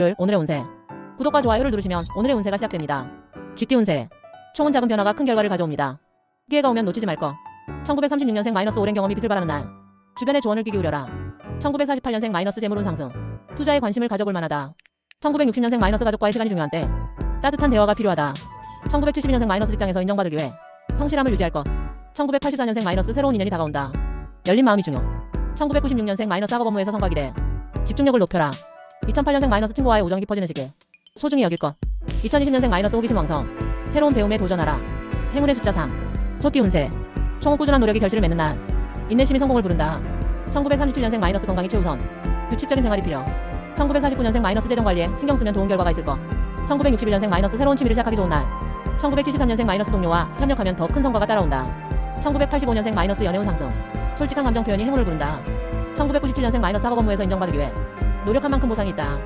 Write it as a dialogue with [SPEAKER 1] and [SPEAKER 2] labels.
[SPEAKER 1] 를 오늘의 운세. 구독과 좋아요를 누르시면 오늘의 운세가 시작됩니다. 쥐띠 운세. 총은 작은 변화가 큰 결과를 가져옵니다. 기회가 오면 놓치지 말것 1936년생 마이너스 오랜 경험이 빛을 발하는 날. 주변의 조언을 귀 기울여라. 1948년생 마이너스 재물운 상승. 투자에 관심을 가져볼 만하다. 1960년생 마이너스 가족과의 시간이 중요한 때. 따뜻한 대화가 필요하다. 1972년생 마이너스 직장에서 인정받을 기회. 성실함을 유지할 것. 1984년생 마이너스 새로운 인연이 다가온다. 열린 마음이 중요. 1996년생 마이너스 학업 업무에서 성과 기대. 집중력을 높여라 2008년생 마이너스 친구와의 우정이 깊어지는 시기 소중히 여길 것. 2020년생 마이너스 호기심 왕성. 새로운 배움에 도전하라. 행운의 숫자 3 소띠 운세. 총은 꾸준한 노력이 결실을 맺는 날. 인내심이 성공을 부른다. 1937년생 마이너스 건강이 최우선. 규칙적인 생활이 필요. 1949년생 마이너스 재정 관리에 신경 쓰면 좋은 결과가 있을 것. 1961년생 마이너스 새로운 취미를 시작하기 좋은 날. 1973년생 마이너스 동료와 협력하면 더 큰 성과가 따라온다. 1985년생 마이너스 연애운 상승. 솔직한 감정 표현이 행운을 부른다. 1997년생 마이너스 학업 업무에서 인정받을 기회 노력한 만큼 보상이 있다